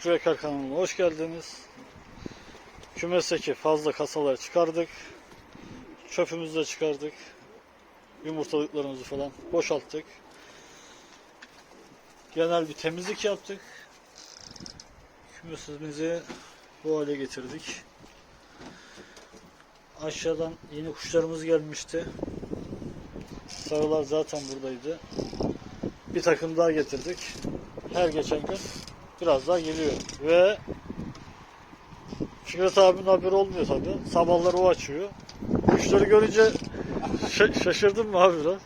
Şükrü Ekar kanalına hoş geldiniz. Kümesteki fazla kasaları çıkardık. Çöpümüzü de çıkardık. Yumurtalıklarımızı falan boşalttık. Genel bir temizlik yaptık. Kümesimizi bu hale getirdik. Aşağıdan yeni kuşlarımız gelmişti. Sarılar zaten buradaydı. Bir takım daha getirdik. Her geçen gün biraz daha geliyor. Ve Fikret abinin haberi olmuyor tabi. Sabahları o açıyor. Kuşları görünce şa- şaşırdın mı abi biraz?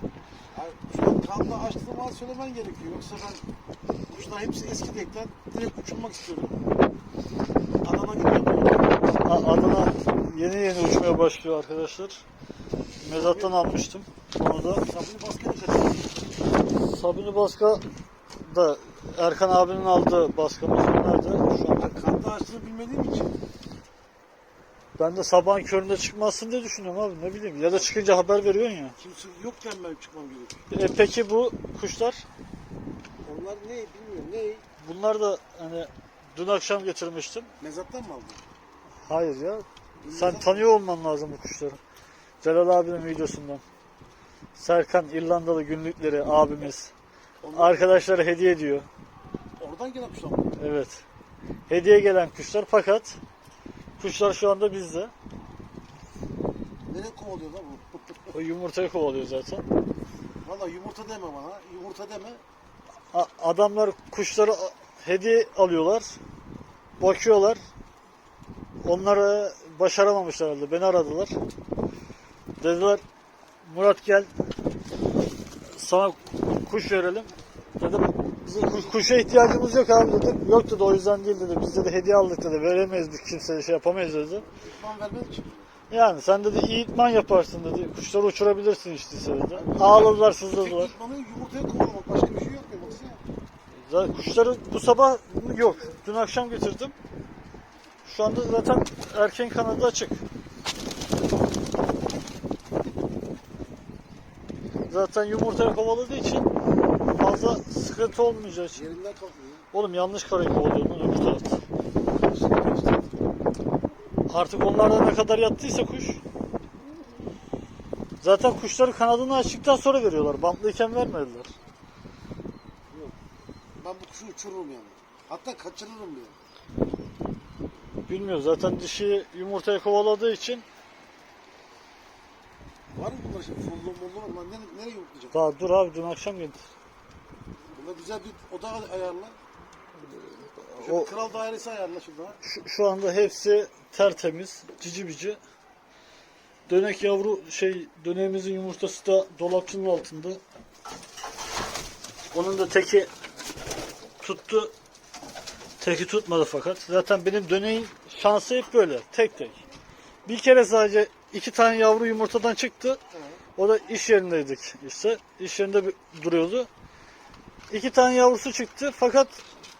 Kanla açtığım an söylemen gerekiyor. Yoksa ben kuşlar hepsi eski dekten direkt uçurmak istiyorum. Adana gidiyorum. Adana yeni yeni uçmaya başlıyor arkadaşlar. Mezattan almıştım. Onu da Sabuni yapacağım. Sabuni Baska da Erkan abinin aldığı baskamız nerede? Şu an Ben kanda açtığını bilmediğim için. ben de sabahın köründe çıkmazsın diye düşünüyorum abi ne bileyim. Ya da çıkınca haber veriyorsun ya. Kimse yokken ben çıkmam gerekiyor. E peki bu kuşlar? Onlar ne bilmiyorum. Ne? Bunlar da hani dün akşam getirmiştim. Mezattan mı aldın? Hayır ya. Sen tanıyor olman lazım bu kuşları. Celal abinin videosundan. Serkan İrlandalı günlükleri abimiz. Onlar, Arkadaşlara hediye ediyor. oradan gelen kuşlar mı? Evet. Hediye gelen kuşlar fakat kuşlar şu anda bizde. Nereye kovalıyor lan bu? O yumurtayı kovalıyor zaten. Valla yumurta deme bana. Yumurta deme. A- adamlar kuşları hediye alıyorlar. Bakıyorlar. Onları başaramamışlar herhalde. Beni aradılar. Dediler Murat gel sana kuş verelim. Dedim bizim kuş- kuşa ihtiyacımız yok abi dedim. Yok dedi o yüzden değil dedi. Biz de hediye aldık dedi. Veremeyiz biz kimseye şey yapamayız dedi. İtman vermez ki. Yani sen dedi iyi itman yaparsın dedi. Kuşları uçurabilirsin işte dedi. Ağladılar sızladılar. Tek itmanı yumurtaya kovalamak. Başka bir şey yok mu? Baksana. Zaten kuşları bu sabah yok. Dün akşam getirdim. Şu anda zaten erken kanadı açık. Zaten yumurtaya kovaladığı için fazla sıkıntı olmayacak. Yerinden kalkmıyor. Oğlum yanlış kovalıyor lan öbür tarafta. Artık onlardan ne kadar yattıysa kuş. Zaten kuşları kanadını açtıktan sonra veriyorlar. Bantlıyken vermediler. Ben bu kuşu uçururum yani. Hatta kaçırırım bile. Bilmiyor zaten dişi yumurtaya kovaladığı için Var mı bunlar şimdi? Fullu mullu var. Lan nereye, nereye yumurtlayacak? daha dur abi dün akşam geldi. Bunda güzel bir oda ayarla. Şu O, kral dairesi ayarla şurada. şu, şu anda hepsi tertemiz, cici bici. Dönek yavru şey döneğimizin yumurtası da dolapçının altında. Onun da teki tuttu. Teki tutmadı fakat. Zaten benim döneğin şansı hep böyle. Tek tek. Bir kere sadece iki tane yavru yumurtadan çıktı. O da iş yerindeydik işte. İş yerinde bir- duruyordu. İki tane yavrusu çıktı fakat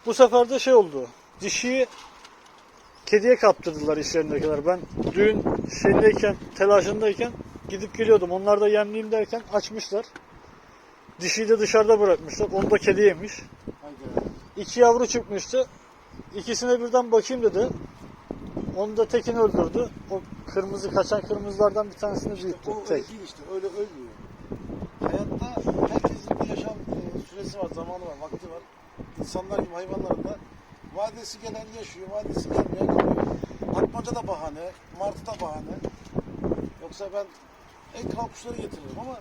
bu sefer de şey oldu. Dişiyi kediye kaptırdılar iş yerindekiler. Ben düğün şeyindeyken, telaşındayken gidip geliyordum. Onlar da yemleyeyim derken açmışlar. Dişiyi de dışarıda bırakmışlar. Onu da kedi yemiş. İki yavru çıkmıştı. İkisine birden bakayım dedi. Onu da tekini öldürdü. O kırmızı kaçan kırmızılardan bir tanesini büyüttü. O öyle Tek. değil işte. Öyle ölmüyor. Hayatta e, süresi var, zamanı var, vakti var. İnsanlar gibi hayvanların da vadesi gelen yaşıyor, vadesi gelmeyen kalıyor. Atmaca da bahane, martı da bahane. Yoksa ben en kral kuşları getiririm ama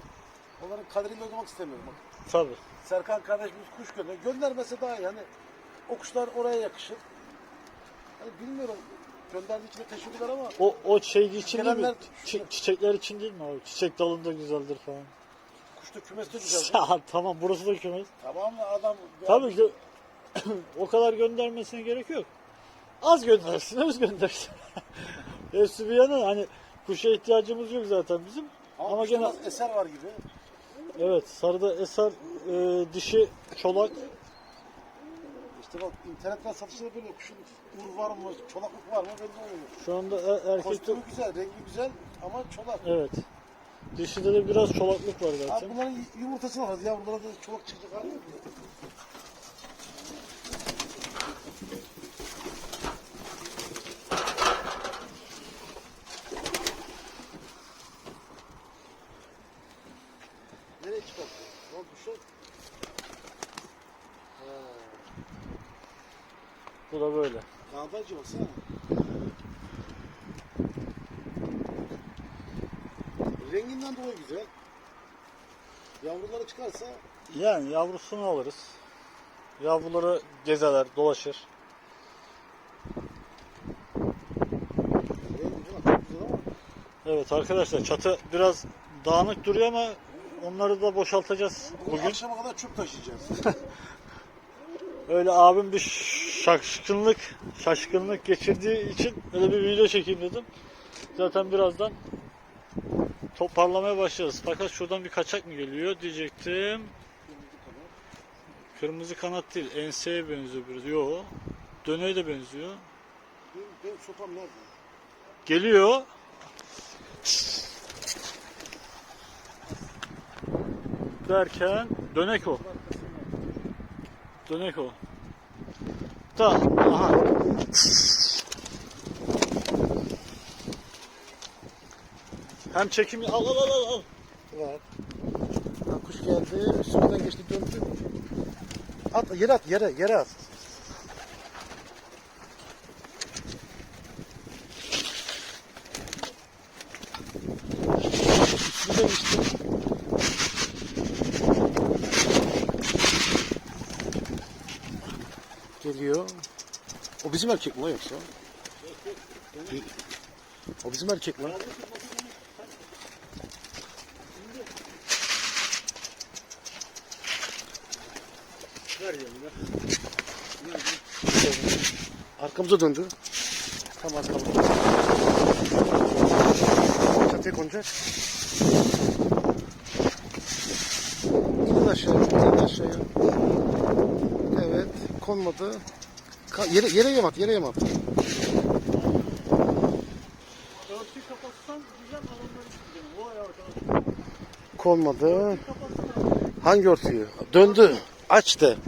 onların kaderiyle oynamak istemiyorum. Bak. Tabii. Serkan kardeşimiz kuş gönder. Göndermese daha iyi. Hani o kuşlar oraya yakışır. Hani bilmiyorum. Gönderdiği için de teşekkürler ama O, o şey için değil mi? Gelenler- Çi- çiçekler için değil mi abi? Çiçek dalında güzeldir falan. Kuş da kümeste güzel. Ya, tamam burası da kümes. tamam mı adam? Tabii gö- o kadar göndermesine gerek yok. Az göndersin, öz göndersin. Hepsi bir yana hani kuşa ihtiyacımız yok zaten bizim. Ama, Ama kuşta gene eser var gibi. evet sarıda eser e, dişi çolak İşte bak internetten satışları böyle kuşun ur var mı, çolaklık var mı belli oluyor. şu anda e- erkekte Kostümü güzel, rengi güzel ama çolak. evet. Dişinde de biraz çolaklık var zaten. Abi bunların yumurtası var ya. Bunlara da çolak çıkacak hali ya. Nereye çıkarttın? Ne şey- oldu? Bu da böyle. Dağda acı baksana. Renginden dolayı güzel. Yavruları çıkarsa Yani yavrusunu alırız. Yavruları gezeler, dolaşır. Evet arkadaşlar çatı biraz dağınık duruyor ama onları da boşaltacağız bugün bugün. akşama kadar çöp taşıyacağız. Öyle abim bir şaşkınlık, şaşkınlık geçirdiği için öyle bir video çekeyim dedim. Zaten birazdan toparlamaya başlarız. Fakat şuradan bir kaçak mı geliyor diyecektim. Kırmızı kanat değil, enseye benziyor biraz. Yo, döneğe de benziyor. benim, benim sopam nerede? Geliyor. Derken dönek o. Dönek o. Da aha. Hem çekimi al al al al al. Ha, kuş geldi, üstümüzden geçti döndü. At, yere at, yere, yere at. Geliyor. O bizim erkek mi lan yoksa? O bizim erkek mi? Arkamıza döndü. Tam arkamıza. Çatıya konacak. İnin aşağıya, inin aşağıya. Evet, konmadı. Ka- yere, yere yem at, yere yem at. Konmadı. Hangi örtüyü? Döndü. Açtı.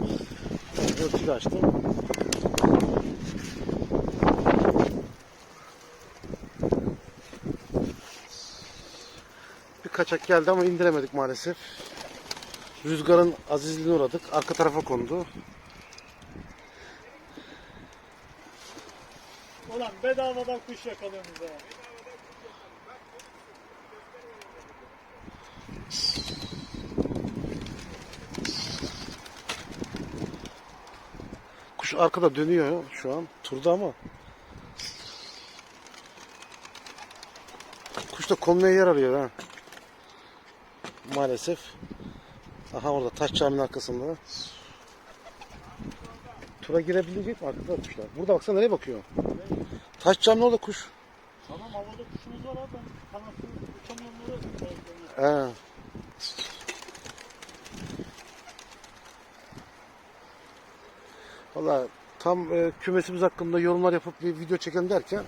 Örtüyü de açtı. Bir kaçak geldi ama indiremedik maalesef. Rüzgarın azizliğine uğradık. Arka tarafa kondu. Ulan bedavadan kuş yakalıyorsunuz ha. Arkada dönüyor şu an. Turda ama. Kuş da konmaya yer arıyor ha. Maalesef. Aha orada taş caminin arkasında. Tura girebilecek mi arkada kuşlar? Burada baksana nereye bakıyor? Taş caminin orada kuş. Tamam havada kuşumuz var abi. Kanatsız uçamayanları He. Valla tam e, kümesimiz hakkında yorumlar yapıp bir video çekelim derken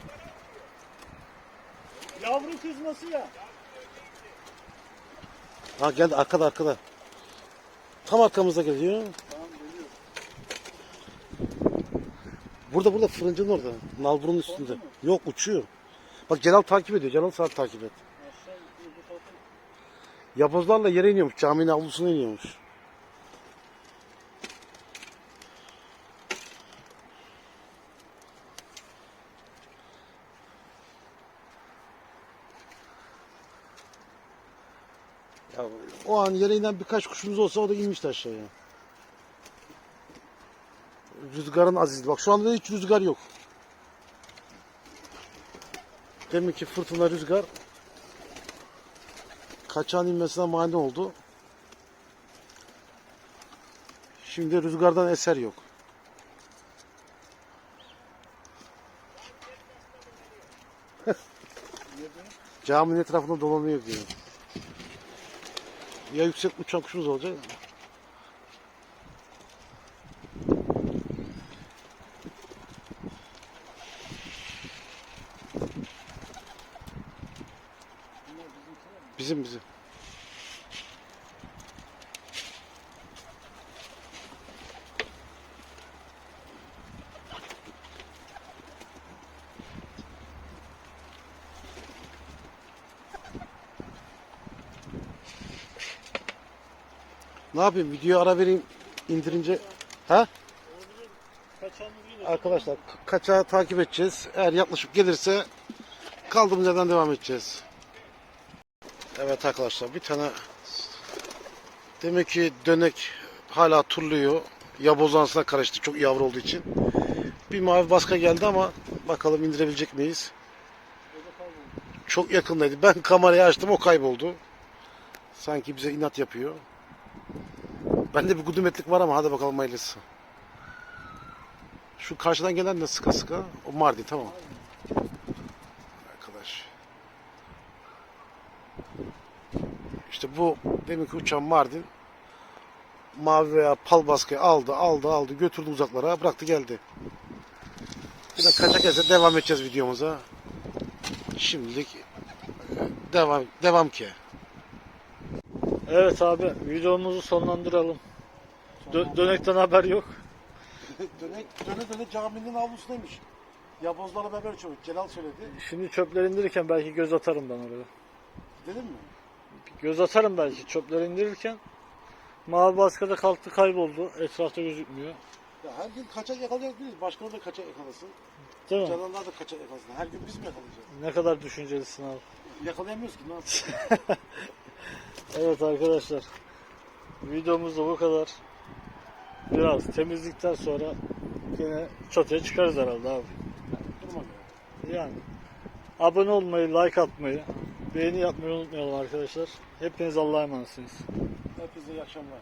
Yavru kızması ya. Ha geldi arkada arkada. Tam arkamızda geliyor. Burada burada fırıncının orada. Nalburun üstünde. Yok uçuyor. Bak Celal takip ediyor. Celal saat takip et. Yapozlarla yere iniyormuş. Caminin avlusuna iniyormuş. Ya, o an yere birkaç kuşumuz olsa o da inmişti aşağıya. Rüzgarın azizliği. Bak şu anda hiç rüzgar yok. Demek ki fırtına rüzgar kaçağın inmesine mani oldu. Şimdi rüzgardan eser yok. Caminin etrafında dolanıyor diyor. Ya yüksek uçan kuşumuz olacak. Bizim bizim. Ne yapayım? Videoya ara vereyim indirince. Ha? Arkadaşlar ka- kaçağı takip edeceğiz. Eğer yaklaşık gelirse kaldığımız yerden devam edeceğiz. Evet arkadaşlar bir tane demek ki dönek hala turluyor. Ya bozansına karıştı çok yavru olduğu için. Bir mavi baska geldi ama bakalım indirebilecek miyiz? Çok yakındaydı. Ben kamerayı açtım o kayboldu. Sanki bize inat yapıyor. Bende bir gudumetlik var ama hadi bakalım hayırlısı. Şu karşıdan gelen de sıka sıka. O Mardin tamam. Arkadaş. İşte bu deminki uçan Mardin mavi veya pal baskıyı aldı, aldı, aldı, götürdü uzaklara, bıraktı geldi. Bir de kaçak etse devam edeceğiz videomuza. Şimdilik e, devam devam ki. Evet abi videomuzu sonlandıralım. Dö- dönekten haber yok. döne, döne döne caminin avlusundaymış. Yabozlarla beraber uçuyor. Celal söyledi. Şimdi çöpleri indirirken belki göz atarım ben oraya. Gidelim mi? Göz atarım belki çöpleri indirirken. Mavi baskıda kalktı kayboldu. Etrafta gözükmüyor. Ya her gün kaçak yakalayacak değiliz. Başkaları da kaçak yakalasın. Değil mi? Cananlar da kaçak yakalasın. Her gün biz mi yakalayacağız? Ne kadar düşüncelisin abi. Yakalayamıyoruz ki ne? Evet arkadaşlar. Videomuz da bu kadar. Biraz temizlikten sonra yine çatıya çıkarız herhalde abi. Yani abone olmayı, like atmayı, beğeni yapmayı unutmayalım arkadaşlar. Hepiniz Allah'a emanetsiniz. Herkese iyi akşamlar.